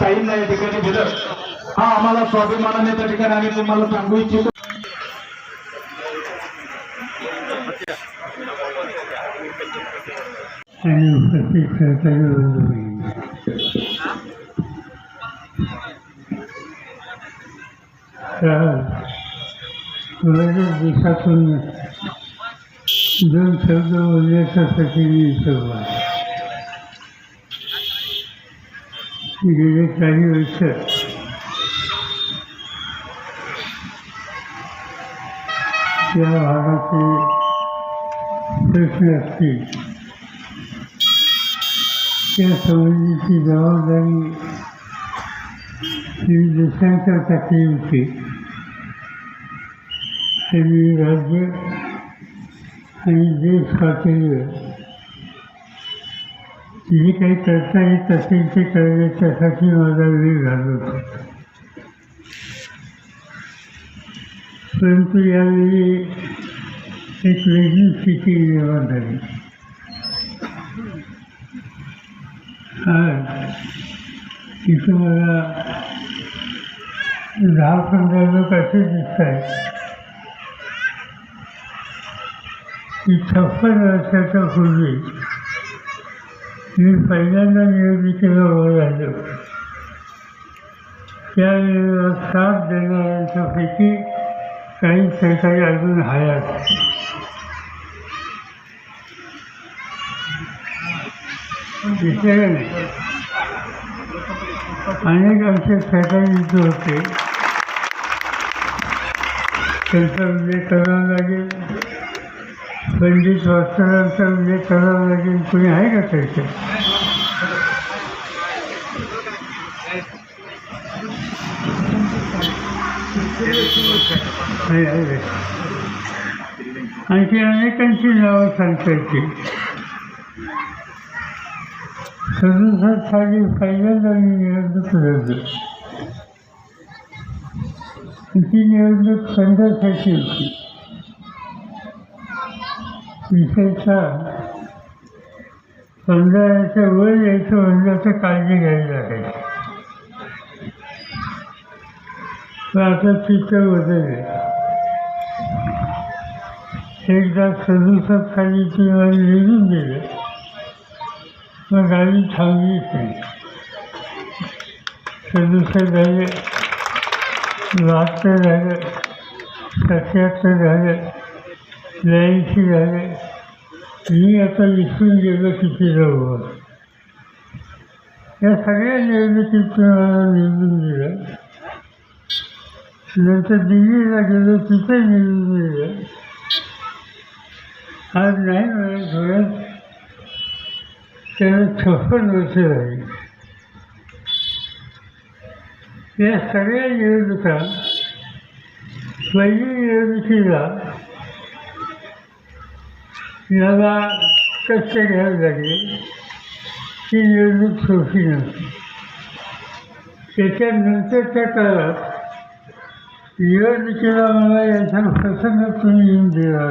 ताईंना या ठिकाणी दिलं. हा आम्हाला स्वाभिमानाने त्या ठिकाणी आम्ही तुम्हाला सांगू इच्छितो. आणि दिवसातून दोन शब्द बोलण्यासाठी मी इच्छुक आहे गेले काही वर्ष या भागाचे प्रश्न असतील त्या संबंधीची जबाबदारी ही दुसऱ्यांच्या टाकली होती. आणि राज्य आणि देश पातळीवर जी काही करता येत असेल ते करण्याच्यासाठी माझा वेळ घालवतो परंतु यावेळी एक वेगळी स्थिती निर्माण झाली. आज इथं मला दहा पंधरा लोक असे दिसत आहेत. की छप्पन वर्षाच्या पूर्वी मी पहिल्यांदा निवडणुकीला उभं राहिलो त्यावेळेला साथ देणाऱ्यांच्यापैकी काही सरकारी अजून हयात नाही. अनेक आमचे सरकारी युद्ध होते. त्यांचा उल्लेख करावा लागेल. पंडित वाचल्यानंतर म्हणजे करावा लागेल कोणी आहे का त्याचे आणखी अनेकांची नावं सांगता येतील सदुसष्ट साली पहिल्यांदा मी निवडणूक लढलो ती निवडणूक संघासाठी होती. विशेषतः पंधराच्या वर यायचं म्हणजे तर काळजी घ्यायला लागायची पण आता चित्र बदलले एकदा सदुसष्ट खाली ती मला निघून गेलं. मग गाडी थांबली नाही सदुसष्ट झाले. बहात्तर झालं. सत्याहत्तर झालं. ब्याऐंशी झाले मी आता विसरून गेलो किती जवळ. या सगळ्या निवडणुकीत मला निवडून दिलं. नंतर दिल्लीला गेलो तिथे निवडून दिलं. आज नाही मला थोड्यात त्याला छप्पन वर्ष झाली. या सगळ्या निवडणुका पहिली निवडणुकीला याला कष्ट घ्यावे लागले? ती निवडणूक सोपी नव्हती. त्याच्यानंतरच्या काळात निवडणुकीला मला याचा प्रसंग तुम्ही येऊन दिला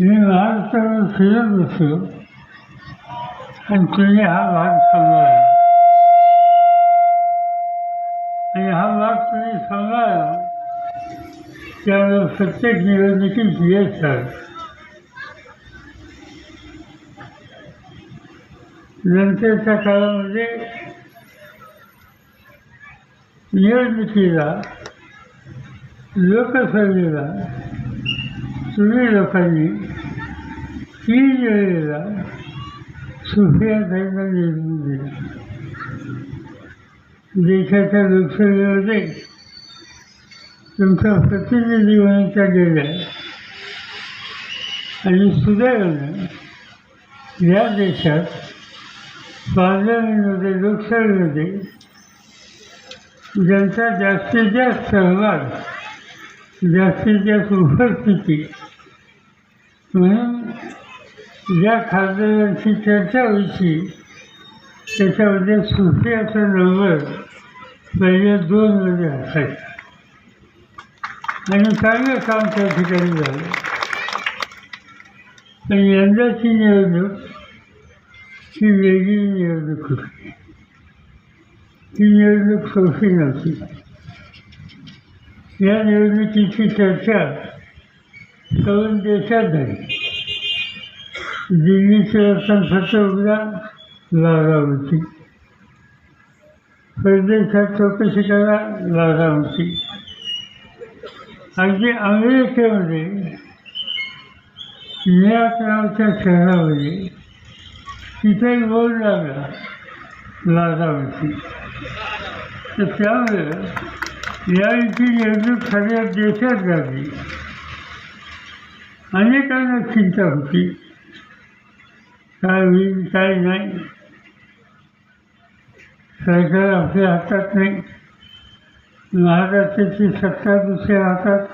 मी महाराष्ट्राला फिरत बसलो आणि तुम्ही हा भाग सांभाळला आणि हा भाग तुम्ही सांभाळला त्यावेळेला प्रत्येक निवडणुकीत यश झालं नंतरच्या काळामध्ये निवडणुकीला लोकसभेला तुम्ही लोकांनी तीन वेळेला सुफिया धर्म निवडून दिला. देशाच्या लोकसभेमध्ये तुमचा प्रतिनिधी होण्याच्या गेल्या आणि सुदैवानं या देशात पार्लमेंटमध्ये लोकशाहीमध्ये ज्यांचा जास्तीत जास्त सहभाग जास्तीत जास्त उपस्थिती म्हणून ज्या खासदारांची चर्चा व्हायची त्याच्यामध्ये सुफियाचा नंबर पहिल्या दोनमध्ये असायचा. आणि चांगलं काम त्या ठिकाणी झालं. पण यंदाची निवडणूक ही वेगळी निवडणूक होती ही निवडणूक सोपी नव्हती या निवडणुकीची चर्चा करून देशात झाली दिल्लीचे वर्तमानपत्र उघडा लागा होती परदेशात चौकशी करा लागा होती अगदी अमेरिकेमध्ये न्यूयॉर्क नावाच्या शहरामध्ये तिथेही बोर्ड लागला लागा होती तर या यावेळीची निवडणूक सगळ्या देशात झाली. अनेकांना चिंता होती. काय होईल काय नाही. सरकार आपल्या हातात नाही. महाराष्ट्राची सत्ता दुसऱ्या हातात.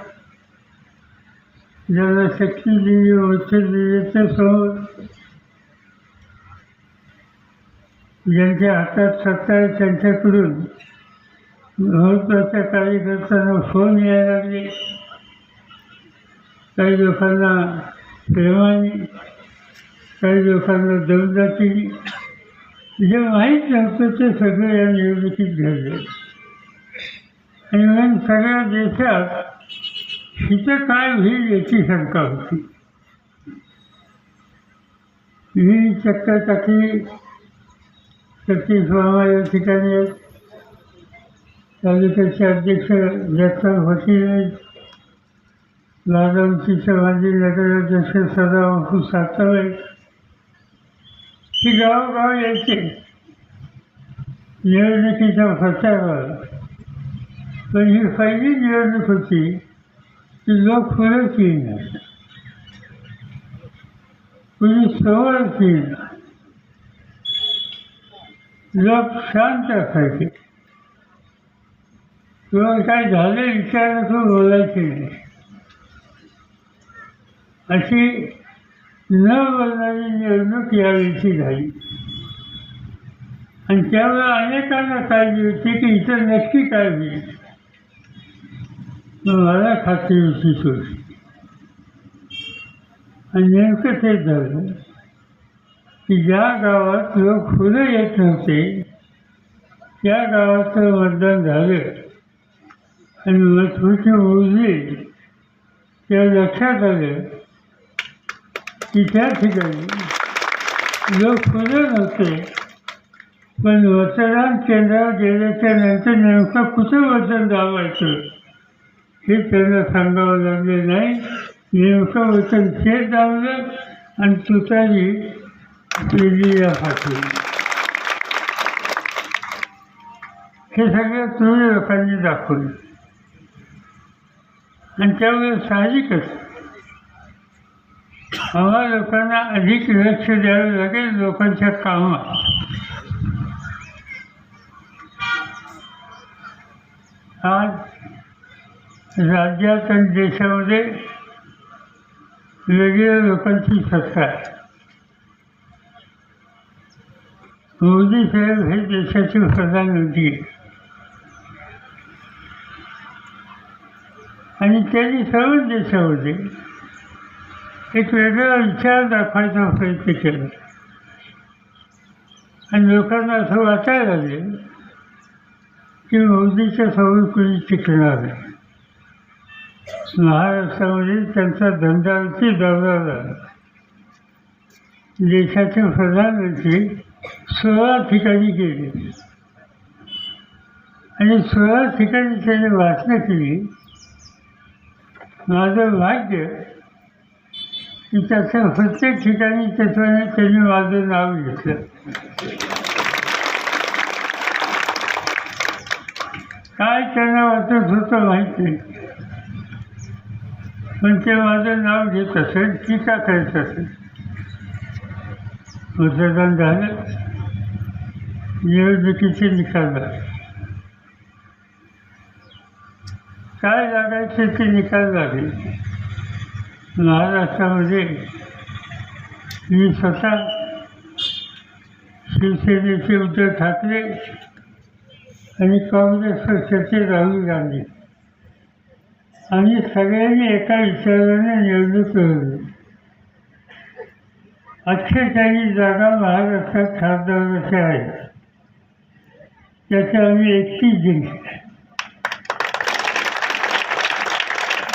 ज्याला शक्ती दिली वचन दिली ते समोर ज्यांच्या हातात सत्ता आहे त्यांच्याकडून महत्त्वाच्या कार्यकर्त्यांना फोन यायला लागले काही लोकांना प्रेमाने काही लोकांना दमदाटीने जे माहीत नव्हतं ते सगळं या निवडणुकीत घडले. आणि म्हणून सगळ्या देशात हिचं काय होईल याची शंका होती. ही चक्कर टाकली सतीश मामा या ठिकाणी आहेत. तालुक्याचे अध्यक्ष जगताप वकील आहेत लालवतीचे माजी नगराध्यक्ष सदाबापू सातव. आहेत ही गावगाव यायचे निवडणुकीचा प्रचाराला पण ही पहिली निवडणूक होती की लोक फुलत येईना कुणी सोहळच येईना लोक शांत असायचे किंवा काय झालं विचारातून बोलायचे नाही. अशी न बोलणारी निवडणूक यावेळीची झाली. आणि त्यावेळेला अनेकांना काळजी होती की इथं नक्की काय होईल. मला खात्री होती थोडी. आणि नेमकं तेच झालं. की ज्या गावात लोक फुलं येत नव्हते त्या गावाचं मतदान झालं. आणि मतपैकी मोजली तेव्हा लक्षात आलं की त्या ठिकाणी लोक फुलं नव्हते. पण मतदान केंद्रावर गेल्याच्यानंतर नेमकं कुठं वचन दाबायचं हे त्यांना सांगावं लागलं नाही. नेमकं वचन ते दाबलं आणि तुतारी दिल्लीला पाठवली हे सगळं तुम्ही लोकांनी दाखवलं. आणि त्यामुळे साहजिकच आम्हा लोकांना अधिक लक्ष द्यावं लागेल लोकांच्या कामात. आज राज्यात आणि देशामध्ये वेगळ्या लोकांची सत्ता आहे. मोदी साहेब हे देशाचे प्रधानमंत्री. होती आणि त्यांनी सर्व देशामध्ये एक वेगळा विचार दाखवायचा प्रयत्न केला. आणि लोकांना असं वाटायला लागले की मोदीच्या समोर कुणी टिकणार नाही. महाराष्ट्रामध्ये त्यांचा धंदावरती दौरा झाला. देशाचे प्रधानमंत्री सोळा ठिकाणी गेले. आणि सोळा ठिकाणी त्याने भाषणं केली. माझं भाग्य की त्याच्या प्रत्येक ठिकाणी त्याच्याने त्यांनी माझं नाव घेतलं. काय त्यांना वाटत होतं माहीत नाही. पण ते माझं नाव घेत असेल टीका करत असेल. मतदान झालं निवडणुकीचे निकाल झाले काय लागायचे ते निकाल लागले? महाराष्ट्रामध्ये मी स्वतः शिवसेनेचे उद्धव ठाकरे आणि काँग्रेस पक्षाचे राहुल गांधी आणि सगळ्यांनी एका विचाराने निवडणूक लढवली. अठ्ठेचाळीस जागा महाराष्ट्रात खासदाराच्या आहेत त्याचे आम्ही एकशेच जिंकले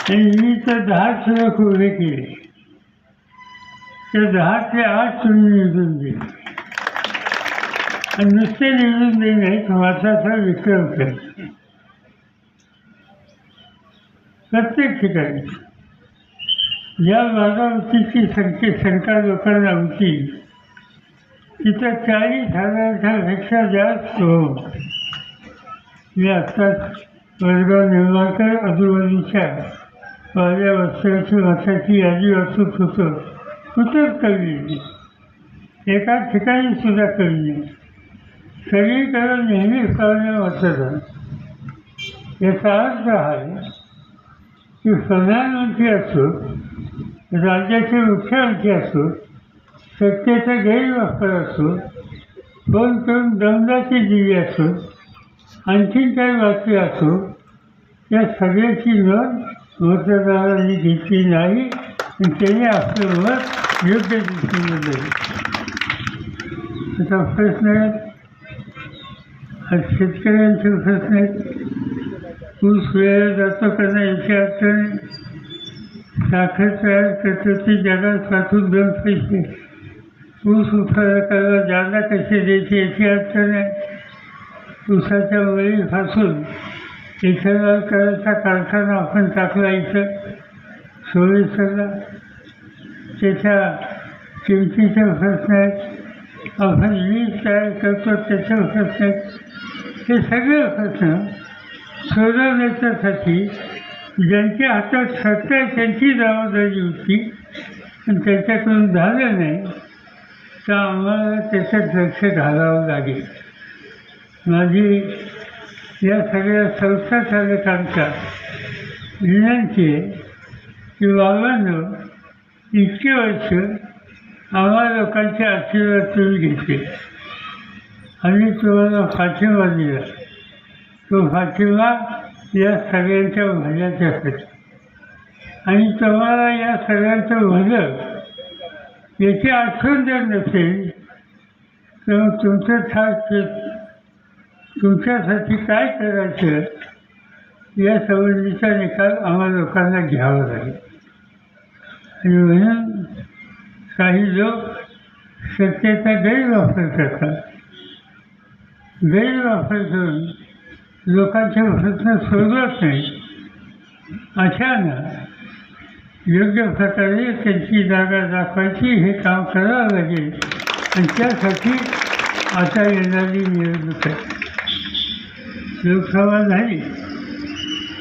आणि मी तर दहा सुरख उभे केले. त्या दहा ते आठ तुम्ही निवडून दिले. आणि नुसते निवडून देणे नाहीत वाचाचा विक्रम केला. प्रत्येक ठिकाणी. ज्या बाजावतीची संख्या सरकार लोकांना होती तिथं चाळीस हजारापेक्षा जास्त हो मी आत्ताच वर्गाव निर्माणकर आजूबाजूच्या माझ्या वस्त्राची मताची यादी वाचत होतो कुठंच कवी एका ठिकाणी सुद्धा कवी नाही. सगळीकडे नेहमी कळणे वाचत याचा अर्थ आहे की प्रधानमंत्री असो राज्याचे मुख्यमंत्री असो सत्तेचा गैरवापर असो फोन करून दमदाची दिली असो आणखीन काही बातमी असो या सगळ्याची नोंद मतदारांनी घेतली नाही आणि त्याने आपलं मत योग्य दिशेने दिलं. आता प्रश्न आहे शेतकऱ्यांचे प्रश्न आहेत. ऊस वेळेला जातो का नाही याची अडचण साखर तयार करतो ती जगात पाठवून दोन पैसे. ऊस उत्पादकाला जादा कसे द्यायचे याची अडचण आहे ऊसाच्या वळीपासून इथेनॉल करायचा कारखाना आपण टाकला इथं सोयीसरला त्याच्या किमतीचे प्रश्न आहेत आपण वीज तयार करतो त्याचे प्रश्न आहेत हे सगळे प्रश्न सोडवण्याच्यासाठी ज्यांच्या हातात सत्ता त्यांची जबाबदारी होती. आणि त्याच्याकडून झालं नाही. तर आम्हाला त्याच्यात लक्ष घालावं लागेल. माझी या सगळ्या संस्था चालकांच्या विनंती आहे की बाबांनो इतके वर्ष आम्हा लोकांचे आशीर्वाद तुम्ही घेतले. आणि तुम्हाला पाठिंबा दिला. तो पाठिंबा या सगळ्यांच्या भल्याच्यासाठी आणि तुम्हाला या सगळ्यांचं भलं याची आठवण जर नसेल तर तुमचं खास तुमच्यासाठी काय करायचं या संबंधीचा निकाल आम्हाला लोकांना घ्यावा लागेल. आणि म्हणून काही लोक सत्तेचा गैरवापर करतात. गैरवापर करून लोकांचे प्रश्न सोडवत नाही अशानं योग्य प्रकारे त्यांची जागा दाखवायची हे काम करावं लागेल. आणि त्यासाठी आता येणारी निवडणूक आहे. लोकसभा झाली.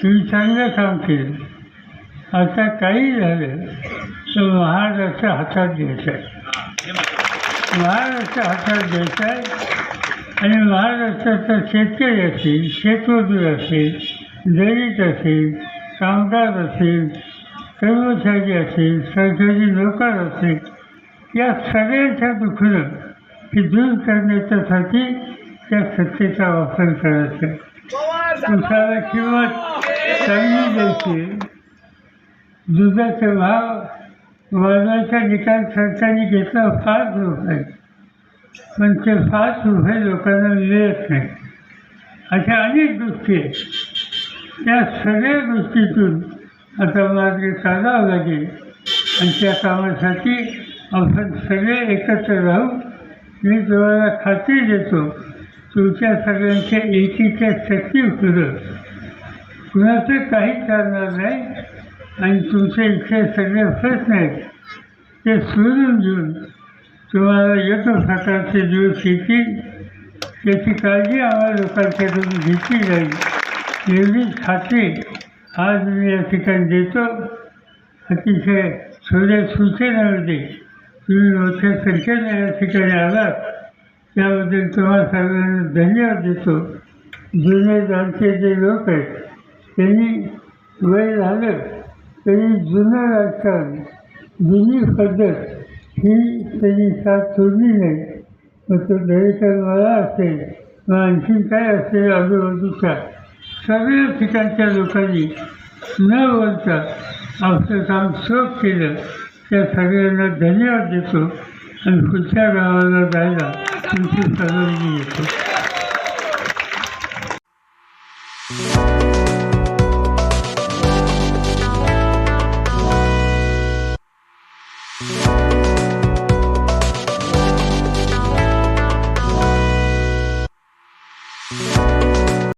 तुम्ही चांगलं काम केलं. आता काही झालं तर महाराष्ट्र हातात घ्यायचं आहे. महाराष्ट्र हातात घ्यायचं आहे. आणि महाराष्ट्राचा शेतकरी असेल शेतमजूर असेल दलित असेल कामगार असेल कर्मचारी असेल सरकारी नोकर असेल या सगळ्यांच्या दुखणं ते दूर करण्याच्यासाठी त्या सत्तेचा वापर करायचा. उसाला किंमत चांगली द्यायची. दुधाचा भाव वाढवायचा निकाल सरकारने घेतला पाच रुपये. पण ते पाच रुपये लोकांना मिळत नाही. अशा अनेक गोष्टी आहेत. त्या सगळ्या गोष्टीतून आता मार्ग काढावं लागेल. आणि त्या कामासाठी आपण सगळे एकत्र राहू. मी तुम्हाला खात्री देतो तुमच्या सगळ्यांच्या एकीच्या शक्ती पुढं कुणाचं काहीच चालणार नाही. आणि तुमचे इथे सगळे प्रश्न आहेत. ते सोडून घेऊन तुम्हाला योग्य प्रकारचे दिवस येतील. त्याची काळजी आम्हाला लोकांच्याकडून घेतली जाईल. एवढीच खात्री. आज मी या ठिकाणी देतो अतिशय थोड्या सूचनामध्ये तुम्ही मोठ्या संख्येने या ठिकाणी आलात. त्याबद्दल तुम्हाला सर्वांना धन्यवाद देतो. जुने जाणते जे लोक आहेत त्यांनी वय झालं तरी जुनं राजकारण जुनी पद्धत ही त्यांनी साथ सोडली नाही. मग तो दरेकर मला असेल मग आणखीन काय असेल आजूबाजूचा सगळ्या ठिकाणच्या लोकांनी न बोलता आपलं काम सोप केलं. त्या सगळ्यांना धन्यवाद देतो आणि पुढच्या गावाला जायला तुमची परवानगी येतो.